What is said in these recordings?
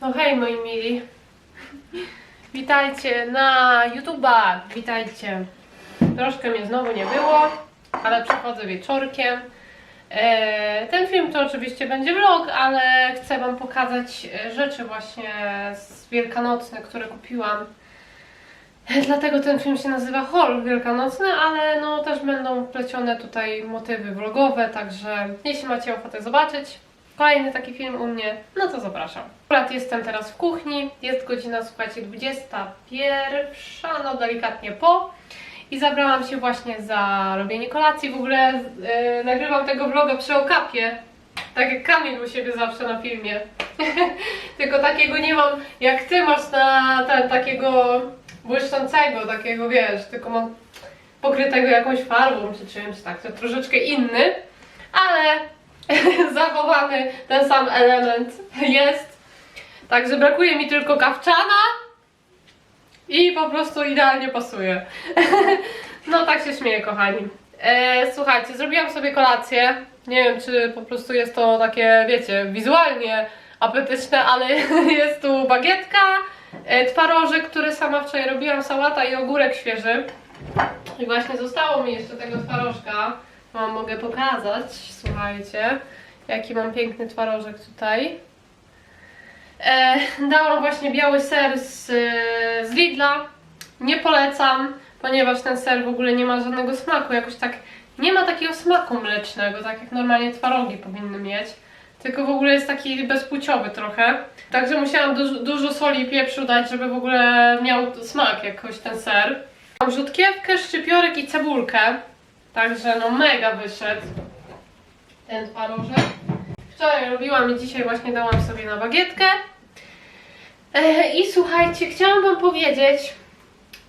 No hej moi mili. Witajcie na YouTube'a. Witajcie. Troszkę mnie znowu nie było, ale przychodzę wieczorkiem. E, Ten film to oczywiście będzie vlog, ale chcę Wam pokazać e, rzeczy właśnie z wielkanocne, które kupiłam. E, Dlatego ten film się nazywa Haul Wielkanocny, ale no też będą plecione tutaj motywy vlogowe, także jeśli macie ochotę zobaczyć kolejny taki film u mnie, no to zapraszam. Akurat jestem teraz w kuchni, jest godzina, słuchajcie, 21, no delikatnie po i zabrałam się właśnie za robienie kolacji. W ogóle yy, nagrywam tego vloga przy okapie, tak jak Kamil u siebie zawsze na filmie. Tylko takiego nie mam jak ty masz na ten, takiego błyszczącego, takiego wiesz, tylko mam pokrytego jakąś farbą czy czymś tak, to troszeczkę inny, ale zachowany ten sam element jest. Także brakuje mi tylko kawczana i po prostu idealnie pasuje. no tak się śmieję, kochani. E, słuchajcie, zrobiłam sobie kolację. Nie wiem, czy po prostu jest to takie, wiecie, wizualnie apetyczne, ale jest tu bagietka, e, twarożek, który sama wczoraj robiłam, sałata i ogórek świeży. I właśnie zostało mi jeszcze tego twarożka. Wam mogę pokazać, słuchajcie, jaki mam piękny twarożek tutaj. E, dałam właśnie biały ser z, z Lidla. Nie polecam, ponieważ ten ser w ogóle nie ma żadnego smaku. Jakoś tak nie ma takiego smaku mlecznego, tak jak normalnie twarogi powinny mieć. Tylko w ogóle jest taki bezpłciowy trochę. Także musiałam dużo, soli i pieprzu dać, żeby w ogóle miał smak jakoś ten ser. Mam rzutkiewkę, szczypiorek i cebulkę. Także no mega wyszedł ten twarożek. Wczoraj robiłam i dzisiaj właśnie dałam sobie na bagietkę. I słuchajcie, chciałam wam powiedzieć,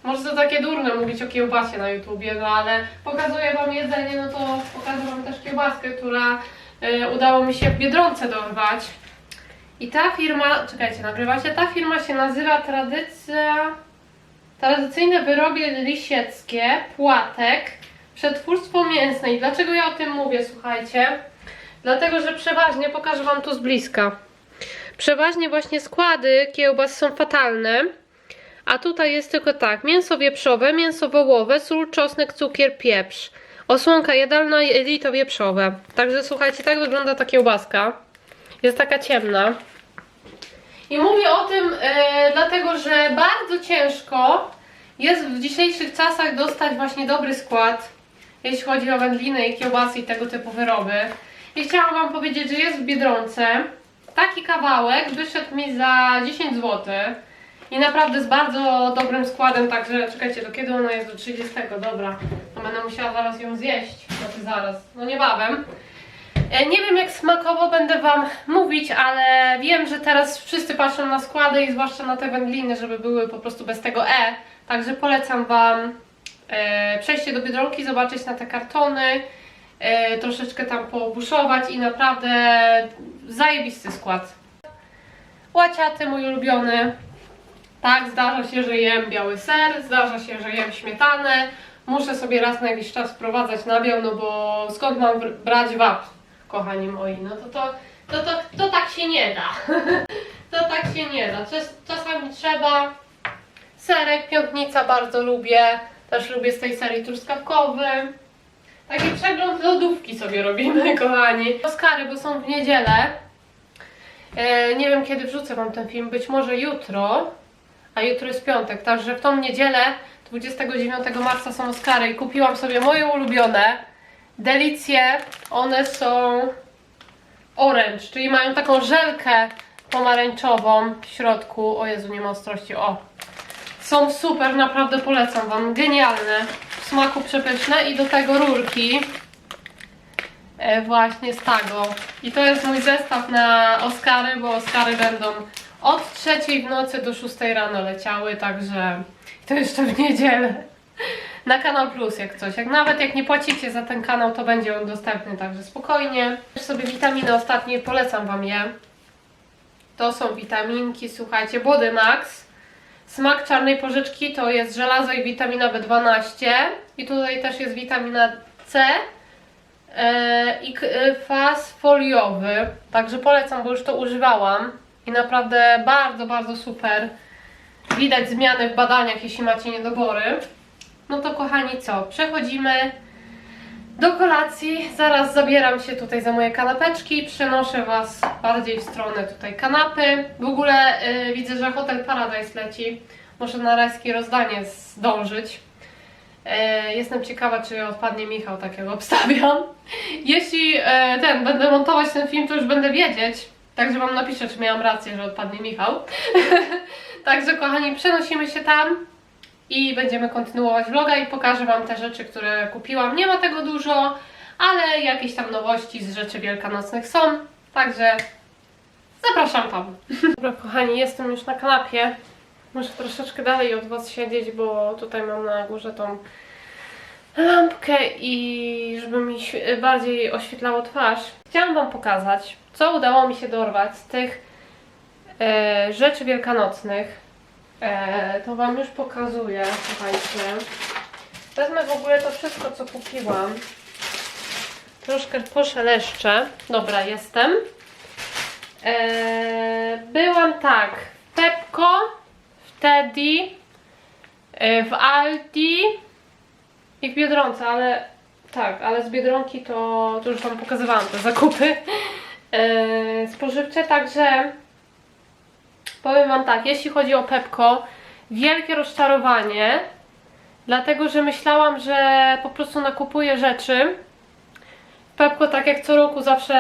może to takie durne mówić o kiełbasie na YouTubie, no ale pokazuję wam jedzenie, no to pokażę wam też kiełbaskę, która e, udało mi się w Biedronce dorwać. I ta firma, czekajcie, nagrywacie, ta firma się nazywa Tradycja... Tradycyjne wyroby lisieckie, płatek, przetwórstwo mięsne. I dlaczego ja o tym mówię, słuchajcie? Dlatego, że przeważnie, pokażę Wam tu z bliska, przeważnie właśnie składy kiełbas są fatalne, a tutaj jest tylko tak, mięso wieprzowe, mięso wołowe, sól, czosnek, cukier, pieprz, osłonka jadalna i elito wieprzowe. Także słuchajcie, tak wygląda ta kiełbaska. Jest taka ciemna. I mówię o tym e, dlatego, że bardzo ciężko jest w dzisiejszych czasach dostać właśnie dobry skład, jeśli chodzi o wędliny i kiełbasy i tego typu wyroby. I chciałam Wam powiedzieć, że jest w Biedronce. Taki kawałek wyszedł mi za 10 zł. I naprawdę z bardzo dobrym składem, także czekajcie, do kiedy ona jest? Do 30, dobra. To będę musiała zaraz ją zjeść. Znaczy zaraz, no niebawem. E, Nie wiem jak smakowo będę Wam mówić, ale wiem, że teraz wszyscy patrzą na składy i zwłaszcza na te wędliny, żeby były po prostu bez tego E. Także polecam Wam przejście do Biedronki, zobaczyć na te kartony, e, troszeczkę tam pobuszować i naprawdę zajebisty skład. Łaciaty mój ulubiony. Tak, zdarza się, że jem biały ser, zdarza się, że jem śmietanę. Muszę sobie raz na jakiś czas wprowadzać nabiał, no bo skąd mam br- brać wapń, kochani moi? No to to, to, to, to tak się nie da. to tak się nie da. Czas, czasami trzeba. Serek, piątnica bardzo lubię. Też lubię z tej serii truskawkowy. Taki przegląd lodówki sobie robimy, kochani. Oskary, bo są w niedzielę. E, nie wiem kiedy wrzucę wam ten film, być może jutro, a jutro jest piątek, także w tą niedzielę 29 marca są Oscary i kupiłam sobie moje ulubione delicje. One są orange, czyli mają taką żelkę pomarańczową w środku. O Jezu, nie ma ostrości, o. Są super, naprawdę polecam wam, genialne, w smaku przepyszne i do tego rurki e, właśnie z tago. I to jest mój zestaw na Oscary, bo Oscary będą od trzeciej w nocy do 6 rano leciały, także to jeszcze w niedzielę. Na Kanal Plus jak coś. Jak nawet jak nie płacicie za ten kanał, to będzie on dostępny, także spokojnie. Też sobie witaminy ostatnie polecam wam je. To są witaminki, słuchajcie, Body Max. Smak czarnej porzeczki to jest żelazo i witamina B12. I tutaj też jest witamina C e, i k- e, kwas foliowy. Także polecam, bo już to używałam. i naprawdę bardzo, bardzo super. Widać zmiany w badaniach, jeśli macie niedobory. No to kochani, co? Przechodzimy do kolacji. Zaraz zabieram się tutaj za moje kanapeczki. Przenoszę Was bardziej w stronę tutaj kanapy. W ogóle y, widzę, że Hotel Paradise leci. Muszę na rajskie rozdanie zdążyć. E, Jestem ciekawa, czy odpadnie Michał, tak jak obstawiam. Jeśli e, ten, będę montować ten film, to już będę wiedzieć. Także Wam napiszę, czy miałam rację, że odpadnie Michał. Także kochani, przenosimy się tam i będziemy kontynuować vloga i pokażę Wam te rzeczy, które kupiłam. Nie ma tego dużo, ale jakieś tam nowości z rzeczy wielkanocnych są. Także zapraszam tam. Dobra kochani, jestem już na kanapie. Muszę troszeczkę dalej od Was siedzieć, bo tutaj mam na górze tą lampkę i żeby mi bardziej oświetlało twarz. Chciałam Wam pokazać, co udało mi się dorwać z tych e, rzeczy wielkanocnych. E, to Wam już pokazuję, słuchajcie. Wezmę w ogóle to wszystko, co kupiłam. Troszkę poszeleszczę. Dobra, jestem. E, byłam tak, w Pepko, w Teddy, e, w Aldi i w Biedronce, ale tak, ale z Biedronki to, to już Wam pokazywałam te zakupy e, spożywcze, także powiem Wam tak, jeśli chodzi o Pepko, wielkie rozczarowanie, dlatego że myślałam, że po prostu nakupuję rzeczy. Pepko tak jak co roku zawsze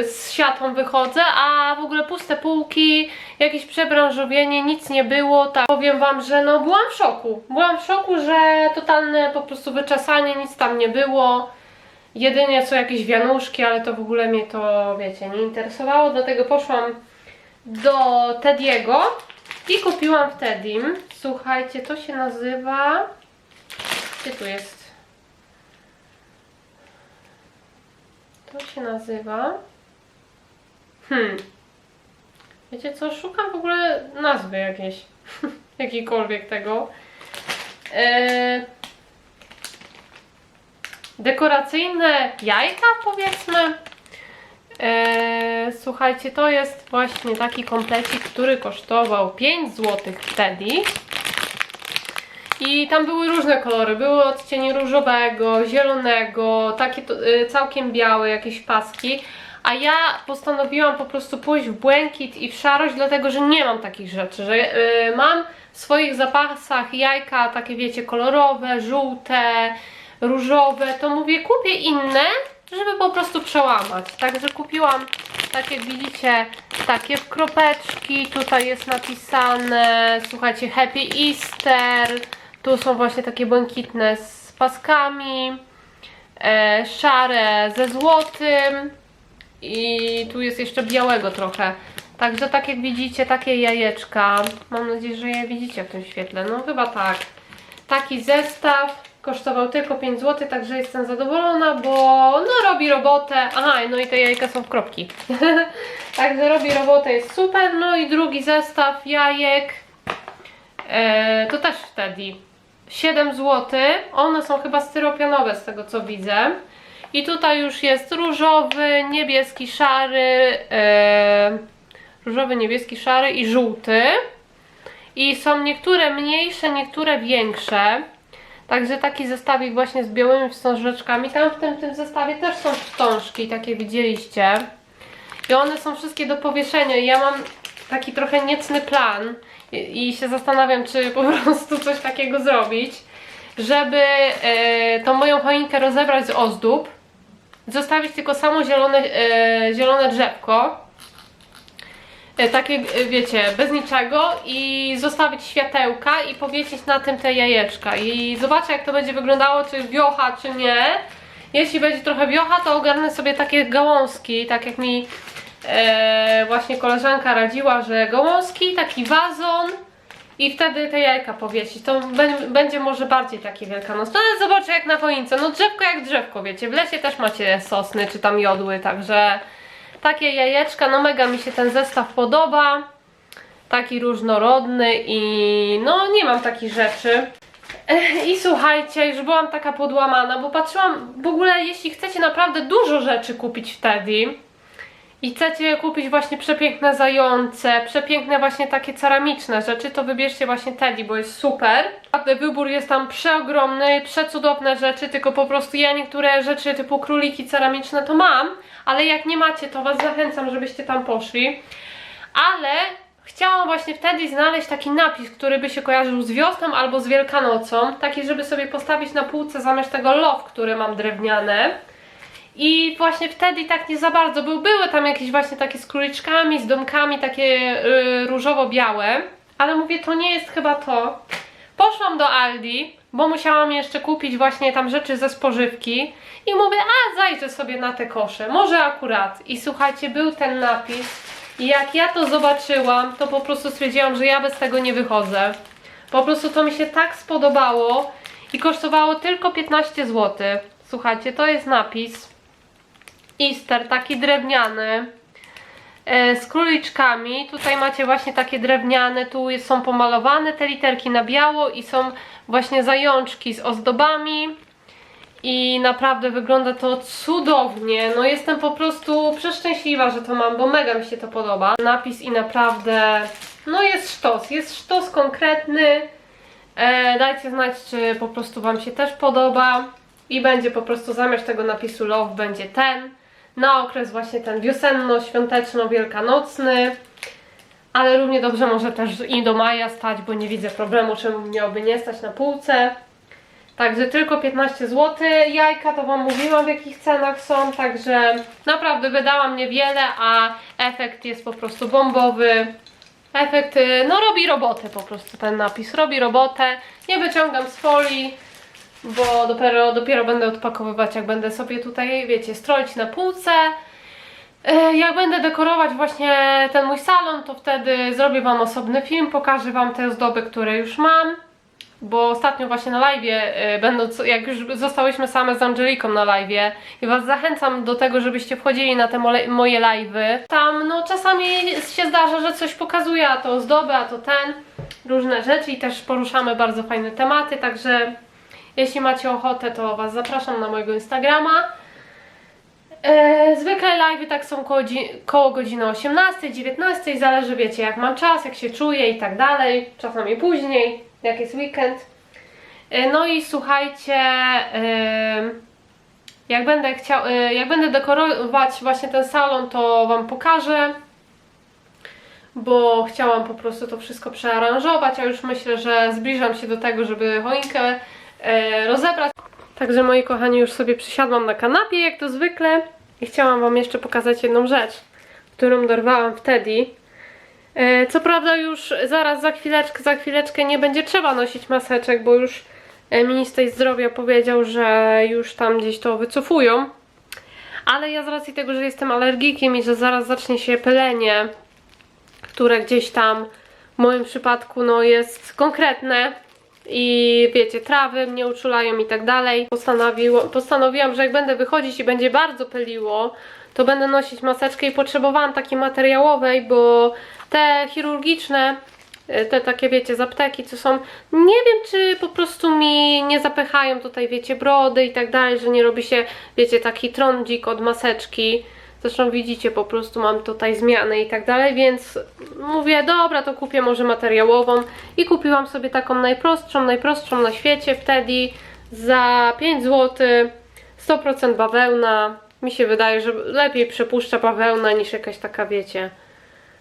y, z siatą wychodzę, a w ogóle puste półki, jakieś przebranżowienie, nic nie było. Tak powiem Wam, że no byłam w szoku. Byłam w szoku, że totalne po prostu wyczesanie, nic tam nie było. Jedynie co jakieś wianuszki, ale to w ogóle mnie to, wiecie, nie interesowało, dlatego poszłam do Tediego i kupiłam w Tedim. Słuchajcie, to się nazywa... Gdzie tu jest? To się nazywa... Hmm. Wiecie co? Szukam w ogóle nazwy jakiejś. Jakiejkolwiek tego. Eee... Dekoracyjne jajka, powiedzmy. Eee, słuchajcie, to jest właśnie taki komplecik, który kosztował 5 zł wtedy. I tam były różne kolory. Były odcienie różowego, zielonego, takie y, całkiem białe, jakieś paski. A ja postanowiłam po prostu pójść w błękit i w szarość, dlatego że nie mam takich rzeczy. Że y, mam w swoich zapasach jajka takie, wiecie, kolorowe, żółte, różowe. To mówię, kupię inne, żeby po prostu przełamać. Także kupiłam, tak jak widzicie, takie kropeczki. Tutaj jest napisane, słuchajcie, Happy Easter. Tu są właśnie takie błękitne z paskami. E, szare ze złotym. I tu jest jeszcze białego trochę. Także tak jak widzicie, takie jajeczka. Mam nadzieję, że je widzicie w tym świetle. No chyba tak. Taki zestaw kosztował tylko 5 zł, także jestem zadowolona, bo no robi robotę. Aha, no i te jajka są w kropki. także robi robotę, jest super. No i drugi zestaw jajek. E, to też wtedy 7 zł. One są chyba styropianowe z tego co widzę. I tutaj już jest różowy, niebieski, szary, e, różowy, niebieski, szary i żółty. I są niektóre mniejsze, niektóre większe. Także taki zestawik właśnie z białymi wstążeczkami. Tam w tym, tym zestawie też są wstążki, takie widzieliście. I one są wszystkie do powieszenia. I ja mam taki trochę niecny plan i, i się zastanawiam, czy po prostu coś takiego zrobić, żeby e, tą moją choinkę rozebrać z ozdób, zostawić tylko samo zielone, e, zielone drzewko, takie e, wiecie, bez niczego i zostawić światełka i powiesić na tym te jajeczka i zobaczę jak to będzie wyglądało, czy wiocha, czy nie. Jeśli będzie trochę wiocha, to ogarnę sobie takie gałązki, tak jak mi e, właśnie koleżanka radziła, że gałązki, taki wazon i wtedy te jajka powiesić. To bę- będzie może bardziej takie wielkanocne. Ale zobaczę jak na choince. No drzewko jak drzewko, wiecie. W lesie też macie sosny czy tam jodły, także takie jajeczka. No mega mi się ten zestaw podoba. Taki różnorodny i no nie mam takich rzeczy. I słuchajcie, już byłam taka podłamana, bo patrzyłam w ogóle, jeśli chcecie naprawdę dużo rzeczy kupić wtedy, i chcecie kupić właśnie przepiękne zające, przepiękne właśnie takie ceramiczne rzeczy, to wybierzcie właśnie Teddy, bo jest super. Naprawdę wybór jest tam przeogromny, przecudowne rzeczy, tylko po prostu ja niektóre rzeczy typu króliki ceramiczne to mam, ale jak nie macie, to Was zachęcam, żebyście tam poszli. Ale chciałam właśnie wtedy znaleźć taki napis, który by się kojarzył z wiosną albo z Wielkanocą, taki, żeby sobie postawić na półce zamiast tego love, które mam drewniane. I właśnie wtedy tak nie za bardzo był. Były tam jakieś właśnie takie z króliczkami, z domkami, takie yy, różowo-białe. Ale mówię, to nie jest chyba to. Poszłam do Aldi, bo musiałam jeszcze kupić właśnie tam rzeczy ze spożywki. I mówię, a zajrzę sobie na te kosze. Może akurat. I słuchajcie, był ten napis. I jak ja to zobaczyłam, to po prostu stwierdziłam, że ja bez tego nie wychodzę. Po prostu to mi się tak spodobało i kosztowało tylko 15 zł. Słuchajcie, to jest napis. Easter, taki drewniany e, z króliczkami. Tutaj macie właśnie takie drewniane, tu są pomalowane te literki na biało i są właśnie zajączki z ozdobami. I naprawdę wygląda to cudownie. No jestem po prostu przeszczęśliwa, że to mam, bo mega mi się to podoba. Napis i naprawdę, no jest sztos, jest sztos konkretny. E, dajcie znać, czy po prostu Wam się też podoba. I będzie po prostu zamiast tego napisu love będzie ten. Na okres właśnie ten wiosenno-świąteczno-wielkanocny. Ale równie dobrze może też i do maja stać, bo nie widzę problemu, czemu miałoby nie stać na półce. Także tylko 15 zł. Jajka to Wam mówiłam w jakich cenach są, także naprawdę wydałam niewiele, a efekt jest po prostu bombowy. Efekt, y, no robi robotę po prostu ten napis, robi robotę. Nie wyciągam z folii, bo dopiero, dopiero będę odpakowywać, jak będę sobie tutaj, wiecie, stroić na półce. E, Jak będę dekorować właśnie ten mój salon, to wtedy zrobię Wam osobny film, pokażę Wam te ozdoby, które już mam. Bo ostatnio właśnie na live, będąc, jak już zostałyśmy same z Angeliką na live i Was zachęcam do tego, żebyście wchodzili na te moje live'y. Tam no czasami się zdarza, że coś pokazuje, a to ozdoby, a to ten, różne rzeczy i też poruszamy bardzo fajne tematy, także jeśli macie ochotę, to Was zapraszam na mojego Instagrama. E, zwykle live tak są koło, koło godziny 18, 19, zależy wiecie jak mam czas, jak się czuję i tak dalej, czasami później, jak jest weekend. E, no i słuchajcie, e, jak będę chciał, e, jak będę dekorować właśnie ten salon, to Wam pokażę, bo chciałam po prostu to wszystko przearanżować, a już myślę, że zbliżam się do tego, żeby choinkę rozebrać. Także moi kochani, już sobie przysiadłam na kanapie, jak to zwykle. I chciałam Wam jeszcze pokazać jedną rzecz, którą dorwałam wtedy. E, Co prawda już zaraz za chwileczkę, za chwileczkę nie będzie trzeba nosić maseczek, bo już e, minister zdrowia powiedział, że już tam gdzieś to wycofują. Ale ja z racji tego, że jestem alergikiem i że zaraz zacznie się pylenie, które gdzieś tam w moim przypadku no jest konkretne, i wiecie, trawy mnie uczulają i tak dalej. Postanowiłam, że jak będę wychodzić i będzie bardzo pyliło, to będę nosić maseczkę i potrzebowałam takiej materiałowej, bo te chirurgiczne, e, te takie wiecie, z apteki, co są, nie wiem czy po prostu mi nie zapychają tutaj, wiecie, brody i tak dalej, że nie robi się, wiecie, taki trądzik od maseczki. Zresztą widzicie, po prostu mam tutaj zmiany i tak dalej, więc mówię, dobra, to kupię może materiałową i kupiłam sobie taką najprostszą, najprostszą na świecie wtedy za 5 zł, 100% bawełna. Mi się wydaje, że lepiej przepuszcza bawełna niż jakaś taka, wiecie,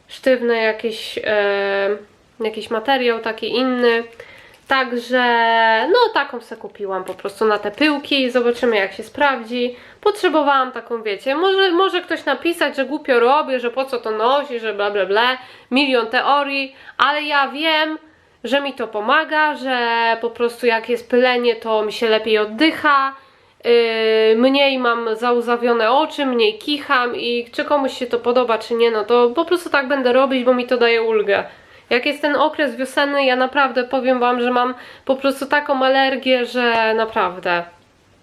sztywny jakiś, e, jakiś materiał taki inny. Także, no taką se kupiłam po prostu na te pyłki, zobaczymy jak się sprawdzi. Potrzebowałam taką, wiecie, może, może ktoś napisać, że głupio robię, że po co to nosi, że bla bla bla, milion teorii, ale ja wiem, że mi to pomaga, że po prostu jak jest pylenie, to mi się lepiej oddycha, yy, mniej mam zauzawione oczy, mniej kicham i czy komuś się to podoba, czy nie, no to po prostu tak będę robić, bo mi to daje ulgę. Jak jest ten okres wiosenny, ja naprawdę powiem Wam, że mam po prostu taką alergię, że naprawdę.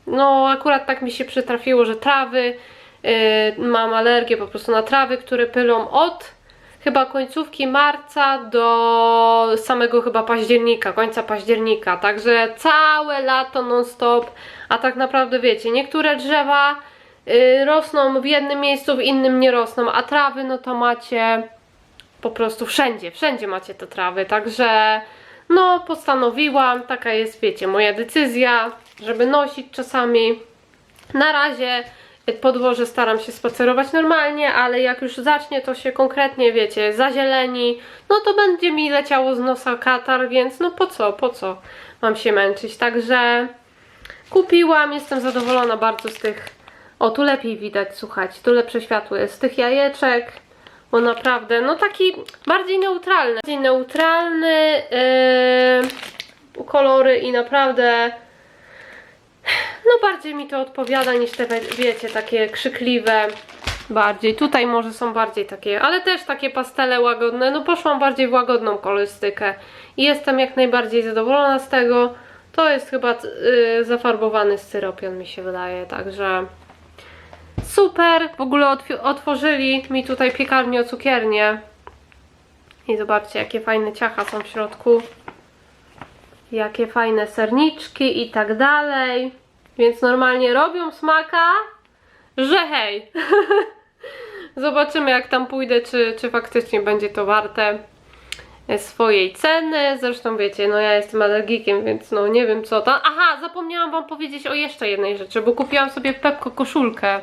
No, akurat tak mi się przytrafiło, że trawy, yy, mam alergię po prostu na trawy, które pylą od chyba końcówki marca do samego chyba października, końca października. Także całe lato non stop, a tak naprawdę wiecie, niektóre drzewa y, rosną w jednym miejscu, w innym nie rosną, a trawy no to macie po prostu wszędzie, wszędzie macie te trawy, także no postanowiłam, taka jest wiecie, moja decyzja, żeby nosić czasami. Na razie podłoże staram się spacerować normalnie, ale jak już zacznie to się konkretnie, wiecie, zazieleni, no to będzie mi leciało z nosa katar, więc no po co, po co mam się męczyć, także kupiłam, jestem zadowolona bardzo z tych, o tu lepiej widać, słuchajcie, tu lepsze światło jest, z tych jajeczek, bo naprawdę, no taki bardziej neutralny, bardziej neutralny yy, kolory i naprawdę no bardziej mi to odpowiada niż te, wiecie, takie krzykliwe bardziej. Tutaj może są bardziej takie, ale też takie pastele łagodne. No poszłam bardziej w łagodną kolorystykę i jestem jak najbardziej zadowolona z tego. To jest chyba yy, zafarbowany styropian mi się wydaje, także super. W ogóle otw- otworzyli mi tutaj piekarnię o cukiernię. I zobaczcie, jakie fajne ciacha są w środku. Jakie fajne serniczki i tak dalej. Więc normalnie robią smaka, że hej. Zobaczymy jak tam pójdę, czy, czy faktycznie będzie to warte swojej ceny. Zresztą wiecie, no ja jestem alergikiem, więc no nie wiem co tam. Aha, zapomniałam wam powiedzieć o jeszcze jednej rzeczy, bo kupiłam sobie w Pepko koszulkę.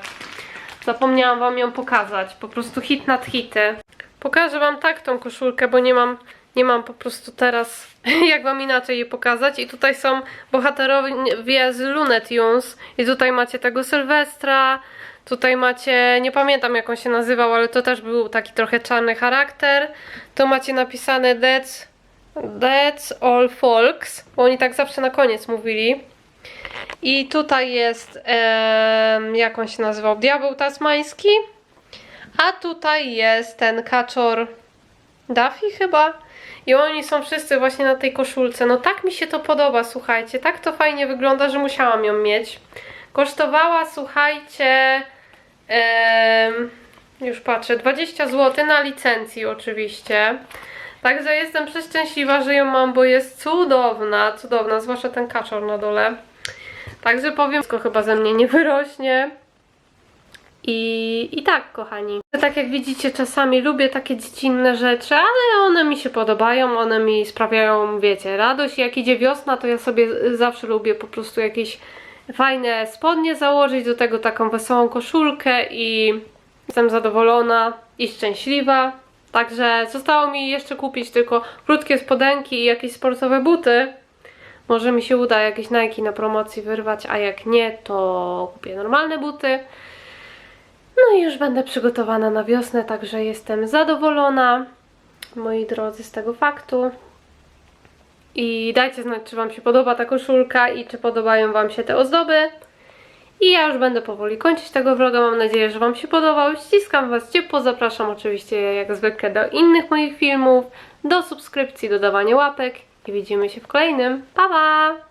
Zapomniałam wam ją pokazać. Po prostu hit nad hity. Pokażę wam tak tą koszulkę, bo nie mam, nie mam po prostu teraz jak wam inaczej je pokazać. I tutaj są bohaterowie z Looney Tunes. I tutaj macie tego Sylwestra. Tutaj macie, nie pamiętam jak on się nazywał, ale to też był taki trochę czarny charakter. Tu macie napisane That's, that's all folks, bo oni tak zawsze na koniec mówili. I tutaj jest, em, jak on się nazywał, Diabeł Tasmański. A tutaj jest ten kaczor Duffy chyba. I oni są wszyscy właśnie na tej koszulce. No tak mi się to podoba, słuchajcie. Tak to fajnie wygląda, że musiałam ją mieć. Kosztowała, słuchajcie, em, już patrzę, 20 zł na licencji oczywiście. Także jestem przeszczęśliwa, że ją mam, bo jest cudowna, cudowna, zwłaszcza ten kaczor na dole. Także powiem, wszystko chyba ze mnie nie wyrośnie. I, I tak, kochani. Tak jak widzicie, czasami lubię takie dziecinne rzeczy, ale one mi się podobają, one mi sprawiają, wiecie, radość. Jak idzie wiosna, to ja sobie zawsze lubię po prostu jakieś fajne spodnie założyć, do tego taką wesołą koszulkę i jestem zadowolona i szczęśliwa. Także zostało mi jeszcze kupić tylko krótkie spodenki i jakieś sportowe buty. Może mi się uda jakieś Nike na promocji wyrwać, a jak nie, to kupię normalne buty. No i już będę przygotowana na wiosnę, także jestem zadowolona, moi drodzy, z tego faktu. I dajcie znać, czy Wam się podoba ta koszulka i czy podobają Wam się te ozdoby. I ja już będę powoli kończyć tego vloga. Mam nadzieję, że Wam się podobał. Ściskam Was ciepło. Zapraszam oczywiście jak zwykle do innych moich filmów, do subskrypcji, do dawania łapek. I widzimy się w kolejnym. Pa, pa!